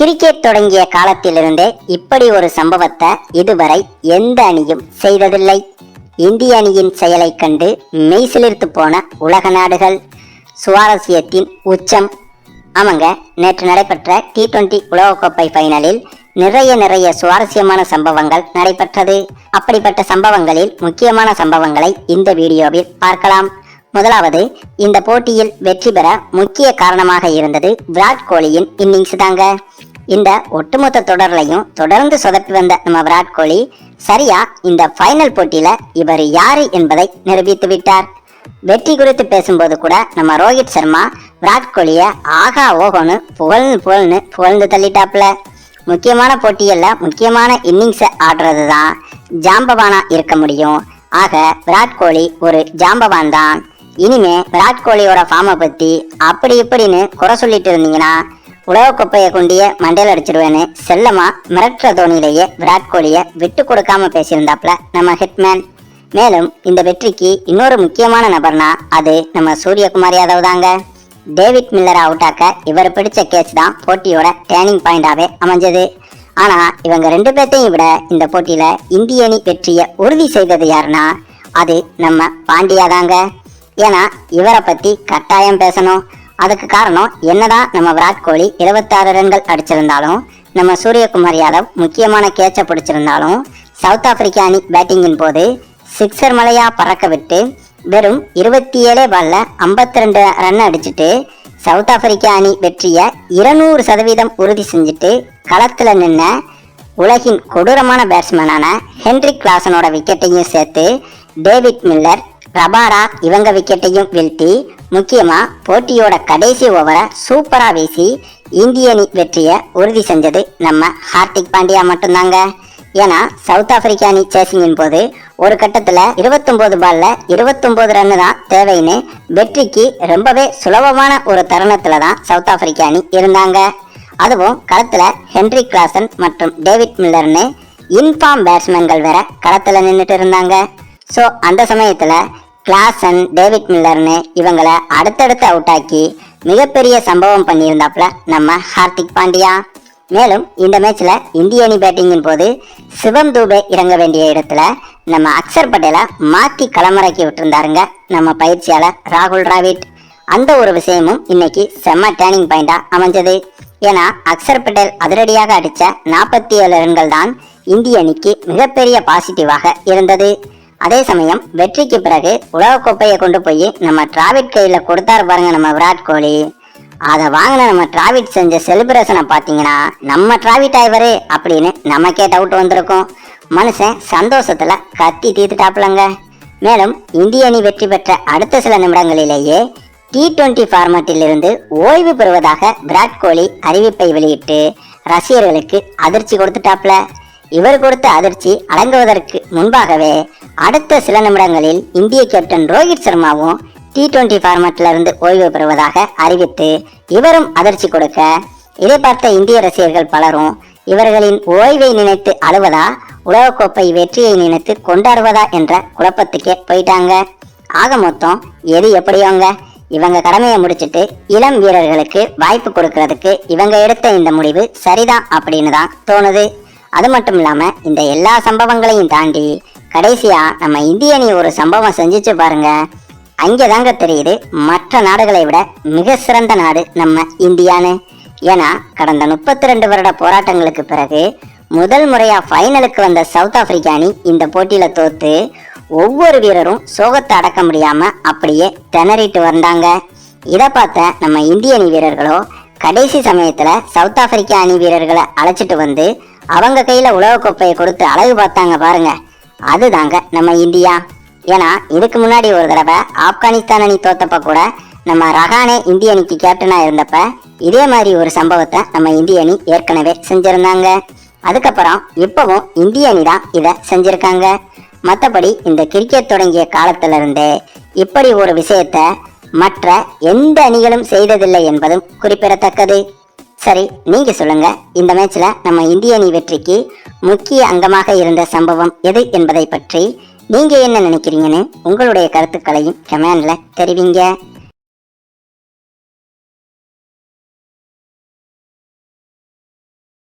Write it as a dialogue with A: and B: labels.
A: Cricket தொடங்கிய காலத்திலிருந்தே இப்படி ஒரு சம்பவத்தை இதுவரை எந்த அணியும் செய்ததில்லை. இந்திய அணியின் செயலை கண்டு மெய்சிலிர்த்து போன உலக நாடுகள். சுவாரஸ்யத்தின் உச்சம். ஆமாங்க நேற்று நடைபெற்ற டி டுவெண்டி உலகக்கோப்பை ஃபைனலில் நிறைய நிறைய சுவாரஸ்யமான சம்பவங்கள் நடைபெற்றது. அப்படிப்பட்ட சம்பவங்களில் முக்கியமான சம்பவங்களை இந்த வீடியோவில் பார்க்கலாம். முதலாவது இந்த போட்டியில் வெற்றி பெற முக்கிய காரணமாக இருந்தது விராட் கோலியின் இன்னிங்ஸ் தாங்க. இந்த ஒட்டுமொத்த தொடர்லையும் தொடர்ந்து சொதப்பி வந்த நம்ம விராட் கோலி சரியா இந்த ஃபைனல் போட்டியில இவர் யாரு என்பதை நிரூபித்து விட்டார். வெற்றி குறித்து பேசும்போது கூட நம்ம ரோஹித் சர்மா விராட் கோலிய ஆகா ஓஹோன்னு புகழ்னு புகழ்னு புகழ்ந்து தள்ளிட்டாப்ல முக்கியமான போட்டிகளில் முக்கியமான இன்னிங்ஸை ஆடுறது தான் ஜாம்பவானா இருக்க முடியும். ஆக விராட் கோலி ஒரு ஜாம்பவான் தான் இனிமே விராட் கோலியோட ஃபார்மை பத்தி அப்படி இப்படின்னு குறை சொல்லிட்டு இருந்தீங்கன்னா உலக கோப்பையை கொண்டிய மண்டையில் அடிச்சிருவேன்னு செல்லமா மிரட்டுற தோனியிலேயே விராட் கோலியை விட்டு கொடுக்காம பேசியிருந்தாப்ல நம்ம ஹிட்மேன். மேலும் இந்த வெற்றிக்கு இன்னொரு முக்கியமான நபர்னா அது நம்ம சூரியகுமார் யாதவ் தாங்க. டேவிட் மில்லர் அவுட் ஆக்க இவர் பிடிச்ச கேட்ச் தான் போட்டியோட டேர்னிங் பாயிண்டாவே அமைஞ்சது. ஆனா இவங்க ரெண்டு பேர்த்தையும் விட இந்த போட்டியில இந்திய அணி வெற்றியை உறுதி செய்தது யாருன்னா அது நம்ம பாண்டியா தாங்க. ஏன்னா இவரை பத்தி கட்டாயம் பேசணும். அதுக்கு காரணம் என்னதான் நம்ம விராட் கோலி 26 ரன்கள் அடிச்சிருந்தாலும் நம்ம சூரியகுமார் யாதவ் முக்கியமான கேட்சை பிடிச்சிருந்தாலும் சவுத் ஆப்பிரிக்கா அணி பேட்டிங்கின் போது சிக்ஸர் மலையா பறக்க விட்டு வெறும் இருபத்தி ஏழே பால்ல ஐம்பத்தி ரெண்டு ரன் அடிச்சுட்டு சவுத் ஆப்பிரிக்கா அணி வெற்றியை இருநூறு சதவீதம் உறுதி செஞ்சுட்டு களத்துல நின்ன உலகின் கொடூரமான பேட்ஸ்மேனான ஹென்ரிக் கிளாசனோட விக்கெட்டையும் சேர்த்து டேவிட் மில்லர் ரபாடா இவங்க விக்கெட்டையும் வீழ்த்தி முக்கியமா போட்டியோட கடைசி ஓவரை சூப்பரா வீசி இந்திய அணி வெற்றியை உறுதி செஞ்சது நம்ம ஹார்திக் பாண்டியா மட்டும்தாங்க. ஏன்னா சவுத் ஆப்பிரிக்கா அணி சேசிங்கின் போது ஒரு கட்டத்தில் இருபத்தொம்போது பால்ல 29 ரன்னு தான் தேவைன்னு வெற்றிக்கு ரொம்பவே சுலபமான ஒரு தருணத்துல தான் சவுத் ஆப்பிரிக்கா அணி இருந்தாங்க. அதுவும் களத்தில் ஹென்ரி கிளாசன் மற்றும் டேவிட் மில்லர்னு இன்ஃபார்ம் பேட்ஸ்மேன்கள் வேற களத்தில் நின்றுட்டு இருந்தாங்க. ஸோ அந்த சமயத்தில் கிளாசன் டேவிட் மில்லர்னு இவங்களை அடுத்தடுத்து அவுட் ஆக்கி மிகப்பெரிய சம்பவம் பண்ணியிருந்தாப்புல நம்ம ஹார்திக் பாண்டியா. மேலும் இந்த மேட்ச்ல இந்திய அணி பேட்டிங்கின் போது சிவம் தூபே இறங்க வேண்டிய இடத்துல நம்ம அக்சர் பட்டேலை மாத்தி களமிறக்கி விட்டுருந்தாருங்க நம்ம பயிற்சியாளர் ராகுல் டிராவிட். அந்த ஒரு விஷயமும் இன்னைக்கு செம்ம டேர்னிங் பாயிண்டா அமைஞ்சது. ஏன்னா அக்சர் பட்டேல் அதிரடியாக அடிச்ச நாற்பத்தி ஏழு ரன்கள் தான் இந்திய அணிக்கு மிகப்பெரிய பாசிட்டிவாக இருந்தது. அதே சமயம் வெற்றிக்கு பிறகு உலகக்கோப்பையை கொண்டு போய் நம்ம டிராவிட் கையில கொடுத்தாரு பாருங்க நம்ம விராட் கோலி. அதை வாங்கின நம்ம டிராவிட் செஞ்ச செலிப்ரேஷனை பார்த்தீங்கன்னா நம்ம டிராவிட் ஆய்வரு அப்படின்னு நமக்கே டவுட் வந்திருக்கும். மனுஷன் சந்தோஷத்துல கத்தி தீர்த்துட்டாப்புலங்க. மேலும் இந்திய அணி வெற்றி பெற்ற அடுத்த சில நிமிடங்களிலேயே டி டுவெண்டி ஃபார்மேட்டில் இருந்து ஓய்வு பெறுவதாக விராட் கோலி அறிவிப்பை வெளியிட்டு ரசிகர்களுக்கு அதிர்ச்சி கொடுத்துட்டாப்ல இவர் கொடுத்த அதிர்ச்சி அடங்குவதற்கு முன்பாகவே அடுத்த சில நிமிடங்களில் இந்திய கேப்டன் ரோஹித் சர்மாவும் டி டுவெண்டி ஃபார்மேட்ல இருந்து ஓய்வு பெறுவதாக அறிவித்து இவரும் அதிர்ச்சி கொடுக்க இதை பார்த்த இந்திய ரசிகர்கள் பலரும் இவர்களின் ஓய்வை நினைத்து அழுவதா உலகக்கோப்பை வெற்றியை நினைத்து கொண்டாடுவதா என்ற குழப்பத்துக்கே போயிட்டாங்க. ஆக மொத்தம் எது எப்படியோங்க? இவங்க கடமையை முடிச்சிட்டு இளம் வீரர்களுக்கு வாய்ப்பு கொடுக்கறதுக்கு இவங்க எடுத்த இந்த முடிவு சரிதான் அப்படின்னு தான் தோணுது. அது மட்டும் இல்லாம இந்த எல்லா சம்பவங்களையும் தாண்டி கடைசியா நம்ம இந்திய அணி ஒரு சம்பவம் செஞ்சிச்சு பாருங்க. அங்கதாங்க தெரியுது மற்ற நாடுகளை விட மிக சிறந்த நாடு நம்ம இந்தியான்னு. ஏன்னா கடந்த முப்பத்தி ரெண்டு வருட போராட்டங்களுக்கு பிறகு முதல் முறையா ஃபைனலுக்கு வந்த சவுத் ஆப்பிரிக்கா அணி இந்த போட்டியில தோத்து ஒவ்வொரு வீரரும் சோகத்தை அடக்க முடியாம அப்படியே திணறிட்டு வந்தாங்க. இதை பார்த்த நம்ம இந்திய அணி வீரர்களோ கடைசி சமயத்துல சவுத் ஆப்பிரிக்கா அணி வீரர்களை அழைச்சிட்டு வந்து அவங்க கையில உலகக்கோப்பையை கொடுத்து அழகு பார்த்தாங்க பாருங்க. அதுதாங்க நம்ம இந்தியா. ஏன்னா இதுக்கு முன்னாடி ஒரு தடவை ஆப்கானிஸ்தான் அணி தோத்தப்ப கூட நம்ம ரஹானே இந்திய அணிக்கு கேப்டனா இருந்தப்ப இதே மாதிரி ஒரு சம்பவத்தை நம்ம இந்திய அணி ஏற்கனவே செஞ்சிருந்தாங்க. அதுக்கப்புறம் இப்பவும் இந்திய அணி தான் இதை செஞ்சிருக்காங்க. மற்றபடி இந்த கிரிக்கெட் தொடங்கிய காலத்துல இருந்தே இப்படி ஒரு விஷயத்த மற்ற எந்த அணிகளும் செய்ததில்லை என்பதும் குறிப்பிடத்தக்கது. சரி நீங்க சொல்லுங்க. இந்த மேட்ச்ல நம்ம இந்திய அணி வெற்றிக்கு முக்கிய அங்கமாக இருந்த சம்பவம் எது என்பதை பற்றி நீங்க என்ன நினைக்கிறீங்கன்னு உங்களுடைய கருத்துக்களையும் கமெண்ட்ல தெரிவிங்க.